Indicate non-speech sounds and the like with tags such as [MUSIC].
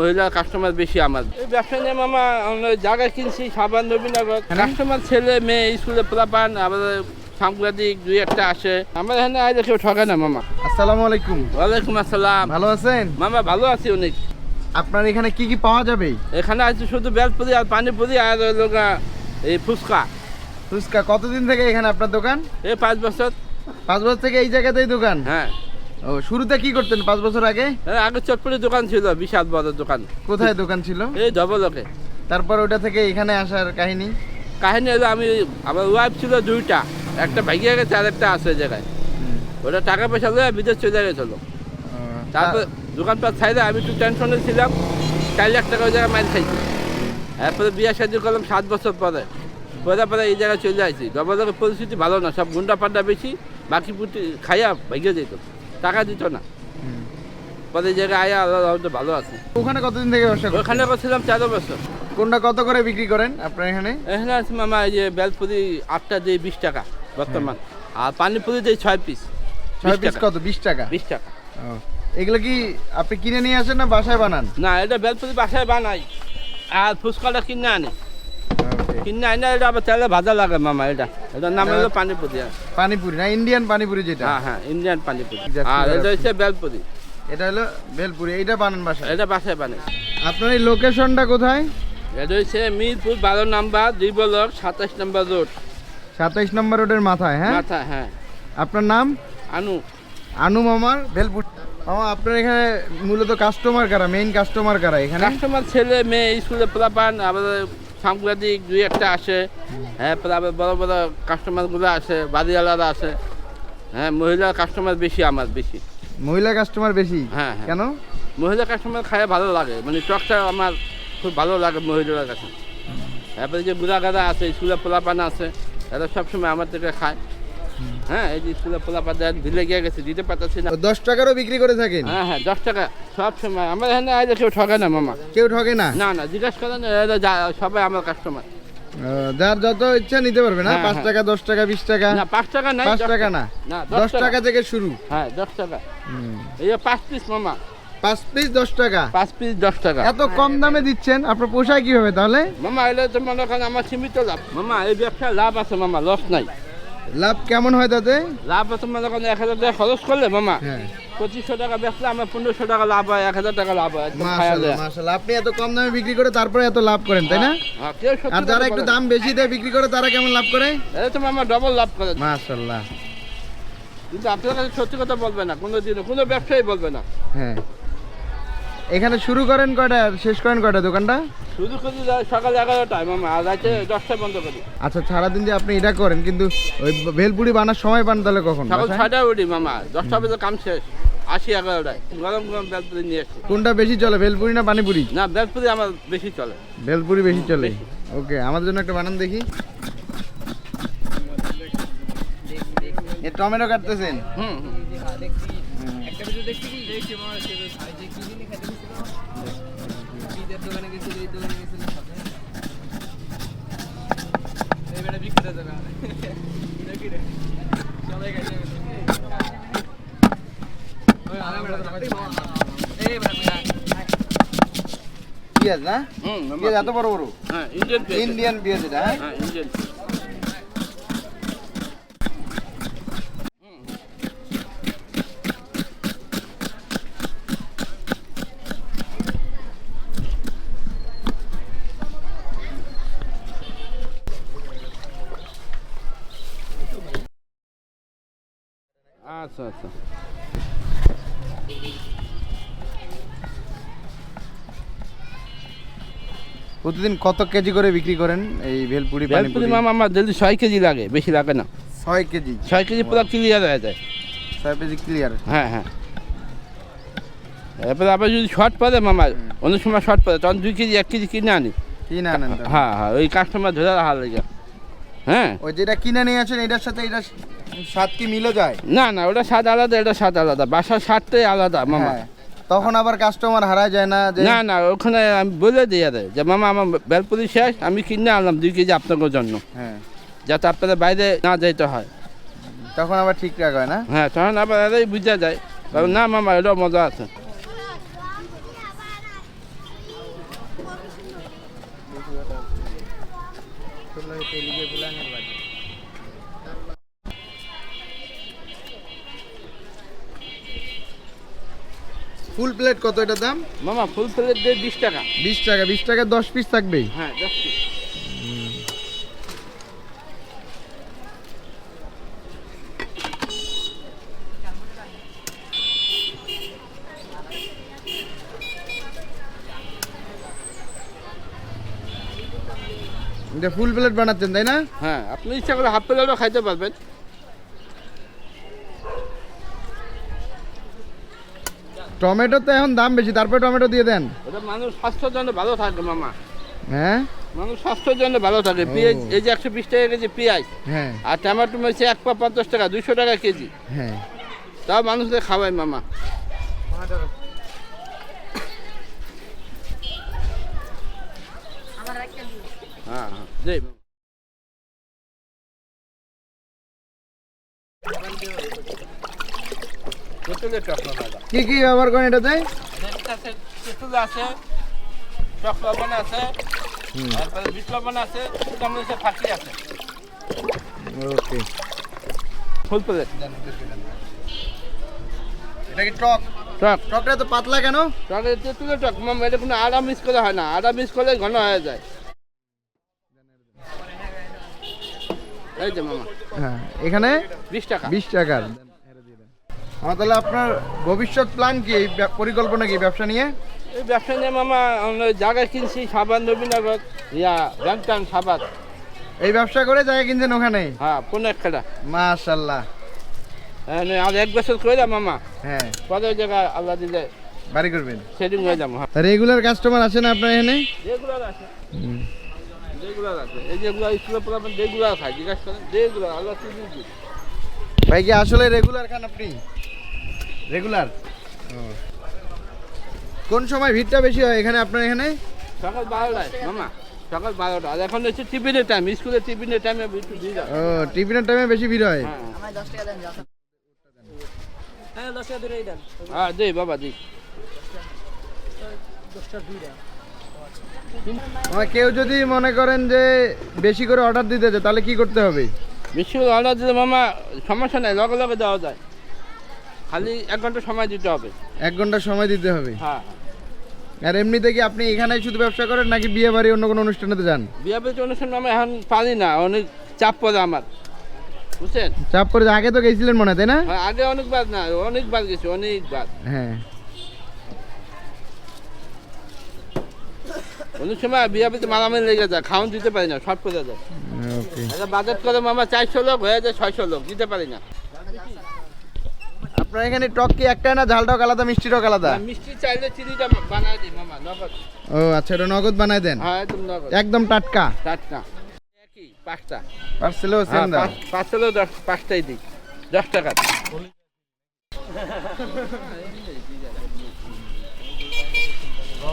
মহিলা কাস্টমার বেশি আমার। এই ব্যবসা নিয়ে মামা আমরা জায়গা কিনছি সাবান নবীনগর কাস্টমার ছেলে মেয়ে স্কুলে পোলাপান আবার সাংবাদিক দুই একটা আসে। আমার এখানে আইলে কেউ ঠকে না মামা। আসসালামু আলাইকুম। ওয়ালাইকুম আসসালাম। ভালো আছেন? মামা ভালো আছি অনেক। আপনার এখানে কি কি পাওয়া যাবে? এখানে আছে শুধু বেলপুরি আর পানিপুরি আর লোকা এই ফুচকা। ফুচকা কতদিন থেকে এখানে আপনার দোকান? এই পাঁচ বছর। পাঁচ বছর থেকে এই জায়গাতেই দোকান? হ্যাঁ। ও শুরুতে কি করতেন পাঁচ বছর আগে? আগে চটপটি দোকান ছিল বিশাল বড় দোকান। কোথায় দোকান ছিল? এই ডবলকে তারপর ওটা থেকে এখানে আসার কাহিনী? কাহিনী হলো আমি আমার ওয়াইফ ছিল দুইটা। একটা ভাগিয়ে গেছে আর একটা আছে জায়গায়। ওটা টাকা পয়সা লয়ে বিদেশ চলে গেছিল। তারপর দোকানপাট ছাইলে আমি একটু টেনশনে ছিলাম। চার লাখ টাকা ওই জায়গায় মাইন খাইছি। এরপরে বিয়ে শাদি করলাম সাত বছর পরে। পরে পরে এই জায়গায় চলে আসছি ডবলের পরিস্থিতি ভালো না সব গুন্ডা পান্ডা বেশি বাকি পুটি খাইয়া ভাগিয়ে যেত। টাকা দিত না। পরে জায়গায় আয়া আল্লাহ ভালো আছে। ওখানে কতদিন থেকে ব্যবসা? ওখানে করছিলাম তেরো বছর। কোনটা কত করে বিক্রি করেন আপনার এখানে? এখানে আছে মামা এই যে বেলপুরি আটটা দিয়ে বিশ টাকা বর্তমান। আর পানিপুরি দিয়ে ছয় পিস। ছয় পিস কত? বিশ টাকা? বিশ টাকা। ও, এগুলো কি আপনি কিনে নিয়ে আসেন না বাসায় বানান? না এটা বেলপুরি বাসায় বানাই। আর ফুচকাটা কিনে আনি। কিনে আনি এটা আবার তেলে ভাজা লাগে মামা এটা। এটার নাম হলো পানিপুরি পানিপুরি না ইন্ডিয়ান পানিপুরি যেটা। হ্যাঁ হ্যাঁ ইন্ডিয়ান পানিপুরি। আর এটা হচ্ছে বেলপুরি। এটা হলো ভেলপুরি এইটা বানান বাসায়? এটা বাসায় বানাই। আপনার এই লোকেশনটা কোথায়? এটা হচ্ছে মিরপুর বারো নাম্বার দুই ব্লক সাতাশ নাম্বার রোড। সাতাইশ নম্বর রোডের মাথায় হ্যাঁ? মাথা হ্যাঁ। আপনার নাম? আনু। আনু মামার ভেলপুর মামা আপনার এখানে মূলত কাস্টমার কারা? মেইন কাস্টমার কারা এখানে? কাস্টমার ছেলে মেয়ে স্কুলে পোলাপান আবার সাংবাদিক দুই একটা আসে হ্যাঁ প্রায় বড় বড় কাস্টমারগুলো আসে বাড়িওয়ালারা আসে হ্যাঁ মহিলা কাস্টমার বেশি আমার বেশি। মহিলা কাস্টমার বেশি? হ্যাঁ, হ্যাঁ। কেন? মহিলা কাস্টমার খায় ভালো লাগে মানে টকটা আমার খুব ভালো লাগে মহিলার কাছে। তারপরে যে গুড়া গাদা আছে স্কুলে পোলাপান আছে এরা সবসময় আমার থেকে খায়। হ্যাঁ এই যে স্কুলে পোলাপান দেন ভিলে গিয়ে গেছে দিতে পারতেছি না। দশ টাকারও বিক্রি করে থাকেন? হ্যাঁ হ্যাঁ দশ টাকা। সব সময়। আমার এখানে আইলে কেউ ঠকে না মামা। কেউ ঠকে না? না না জিজ্ঞাসা করেন এরা যা- সবাই আমার কাস্টমার যার যত ইচ্ছা নিতে পারবে না? হ্যাঁ, পাঁচ হ্যাঁ। টাকা দশ টাকা বিশ টাকা? না পাঁচ টাকা নাই পাঁচ দশ টাকা না? না দশ টাকা থেকে শুরু। হ্যাঁ দশ টাকা। এই যে পাঁচ পিস মামা। পাঁচ পিস দশ টাকা? পাঁচ পিস দশ টাকা। এত কম দামে দিচ্ছেন? আপনার পোষায় কীভাবে তাহলে? মামা এলে তো মনে করেন আমার সীমিত লাভ। মামা এই ব্যবসায় লাভ আছে মামা লস নাই। লাভ কেমন হয় তাতে? লাভ আছে মনে করেন এক হাজার টাকা খরচ করলে মামা হ্যাঁ। পঁচিশশো টাকা বেচলে আমার পনেরোশো টাকা লাভ হয় এক হাজার টাকা লাভ হয় আপনি এত কম দামে বিক্রি করে তারপরে এত লাভ করেন তাই না? হ্যাঁ, সত্যি আর যারা একটু দাম বেশি দেয় বিক্রি করে তারা কেমন লাভ করে? এরা তো মামা ডবল লাভ করে। মাশাল্লাহ কিন্তু আপনার কাছে সত্যি কথা বলবে না কোনো দিনও কোনো ব্যবসায়ী বলবে না। হ্যাঁ। এখানে শুরু করেন কয়টা? শেষ করেন কয়টা দোকানটা? শুধু করি সকাল এগারোটায় মামা আর রাতে দশটায় বন্ধ করি। আচ্ছা সারাদিন যে আপনি এটা করেন কিন্তু ওই ভেলপুরি বানার সময় পান তাহলে কখন? সকাল? ছয়টায় উঠি মামা দশটা বেজে কাম শেষ আশি এগারোটায়। গরম গরম বেলপুরি নিয়ে এসছি কোনটা বেশি চলে ভেলপুরি না পানিপুরি? না বেলপুরি আমার বেশি চলে। ভেলপুরি বেশি চলে। ওকে আমাদের জন্য একটা বানান দেখি। এ টমেটো কাটতেছেন? হুম হুম। পেঁয়াজ না। পেঁয়াজ এত বড় বড়? হ্যাঁ ইন্ডিয়ান পেঁয়াজ। এটা হ্যাঁ? হ্যাঁ ইন্ডিয়ান আচ্ছা আচ্ছা। প্রতিদিন কত কেজি করে বিক্রি করেন এই ভেলপুরি পানিপুরি? মামা আমার যদি ছয় কেজি লাগে বেশি লাগে না। ছয় কেজি? ছয় কেজি পুরো ক্লিয়ার হয়ে যায় ছয় কেজি ক্লিয়ার হ্যাঁ হ্যাঁ। এরপরে আবার যদি শর্ট পড়ে মামা অন্য সময় শর্ট পড়ে তখন দুই কেজি এক কেজি কিনে আনি। কিনে আনেন হ্যাঁ হ্যাঁ ওই কাস্টমার ধরে রাখা লাগে। হ্যাঁ। ওই যেটা কিনে নিয়ে আছেন এটার সাথে এটা স্বাদ কি মিলে যায়? না না ওটা স্বাদ আলাদা এটা স্বাদ আলাদা। বাসার স্বাদটাই আলাদা মামা। হ্যাঁ। তখন আবার কাস্টমার হারায় যায় না না না ওখানে আমি বলে দিয়ে দেয় যে মামা আমার বেলপুরি শেষ আমি কিনে আনলাম দুই কেজি আপনাদের জন্য। হ্যাঁ। যাতে আপনাদের বাইরে না যাইতে হয়। তখন আবার ঠিকঠাক হয় না? হ্যাঁ তখন আবার এরাই বুঝা যায়। কারণ না মামা এটাও মজা আছে। ফুল প্লেট কত এটার দাম? মামা ফুল প্লেট দিয়ে বিশ টাকা। বিশ টাকা বিশ টাকা দশ পিস থাকবেই। হ্যাঁ দশ পিস এটা ফুল প্লেট বানাচ্ছেন তাই না? হ্যাঁ আপনি ইচ্ছা করে হাফ প্লেটও খাইতে পারবেন। টমেটো তো এখন দাম বেশি তারপরে টমেটো দিয়ে দেন। ওটা মানুষ স্বাস্থ্যের জন্য ভালো থাকে মামা। হ্যাঁ? মানুষ স্বাস্থ্যের জন্য ভালো থাকে। পেঁয়াজ এই যে একশো বিশ টাকা কেজি পেঁয়াজ হ্যাঁ। আর টমেটো হচ্ছে এক পা পঞ্চাশ টাকা দুশো টাকা কেজি। হ্যাঁ। তাও মানুষদের খাওয়ায় মামা। হ্যাঁ হ্যাঁ। মামা। কি কি ব্যবহার করেন এটাতে? আছে, আছে টক লবণ আছে তারপরে বিট আছে চামচে ফাঁকি আছে। ওকে। Full plate. এটা কি টক? টক। টকটা তো পাতলা কেন? টক মামা এটা কোনো আদা মিক্স করে হয় না। আদা মিক্স করলে ঘন হয়ে যায়। এই যে মামা। হ্যাঁ এখানে বিশ টাকা। বিশ টাকার। আমার তাহলে আপনার ভবিষ্যৎ প্ল্যান কি? এই পরিকল্পনা কি ব্যবসা নিয়ে? এই ব্যবসা নিয়ে মামা আমরা জায়গা কিনছি সাবান নবীনগর ইয়া ব্যাংকান সাবান। এই ব্যবসা করে জায়গা কিনছেন ওখানে? হ্যাঁ পনেরো খেলা মাশাল্লাহ। আর এক বছর করে মামা। হ্যাঁ। পরে জায়গা আল্লাহ দিলে বাড়ি করবেন? সেদিন হয়ে যাব হ্যাঁ। রেগুলার কাস্টমার আছে না আপনার এখানে? রেগুলার আছে। রেগুলার এই যেগুলো স্কুলে পড়াবেন রেগুলার খাই জিজ্ঞাসা করেন রেগুলার আল্লাহ ভাই কি আসলে রেগুলার খান আপনি? রেগুলার কোন সময় ভিড়টা বেশি হয় এখানে আপনার এখানে? সকাল বারোটায় মামা সকাল বারোটা। আর এখন হচ্ছে টিফিনের টাইম স্কুলের টিফিনের টাইমে একটু দিয়ে যাও ও টিফিনের টাইমে বেশি ভিড় হয়? হ্যাঁ। হ্যাঁ দিই বাবা দিই আমার কেউ যদি মনে করেন যে বেশি করে অর্ডার দিতে চায় তাহলে কি করতে হবে? বেশি করে অর্ডার দিলে মামা সমস্যা নেই লগে লগে দেওয়া যায়। খালি এক ঘণ্টা সময় দিতে হবে। এক ঘণ্টা সময় দিতে হবে? হ্যাঁ আর এমনিতে কি আপনি এখানেই শুধু ব্যবসা করেন নাকি বিয়ে বাড়ি অন্য কোনো অনুষ্ঠানেতে যান? বিয়া অনুষ্ঠান আমি এখন পারি না অনেক চাপ পড়ে আমার। বুঝছেন? চাপ করে আগে তো গেছিলেন মনে তাই না? হ্যাঁ, আগে অনেকবার না অনেকবার গেছি অনেকবার। হ্যাঁ। অনেক সময় বিয়া বাড়িতে মারামারি লেগে যায় খাওয়ান দিতে পারি না শর্ট পড়ে যায় ওকে। বাজেট করে মামা চারশো লোক হয়ে যায় ছয়শো লোক দিতে পারি না। আপনার এখানে টক কি একটাই না ঝালটাও আলাদা মিষ্টিটাও আলাদা? আর মিষ্টি চাইলে চিনিটা বানায় দিই মামা নগদ। ও আচ্ছা এটা নগদ বানায় দেন? হ্যাঁ একদম নগদ। একদম টাটকা? টাটকা। একই পাঁচটা। পার্সেলও সেম হ্যাঁ, দাম? দশ পাঁচটাই দিই। দশ টাকা। [LAUGHS]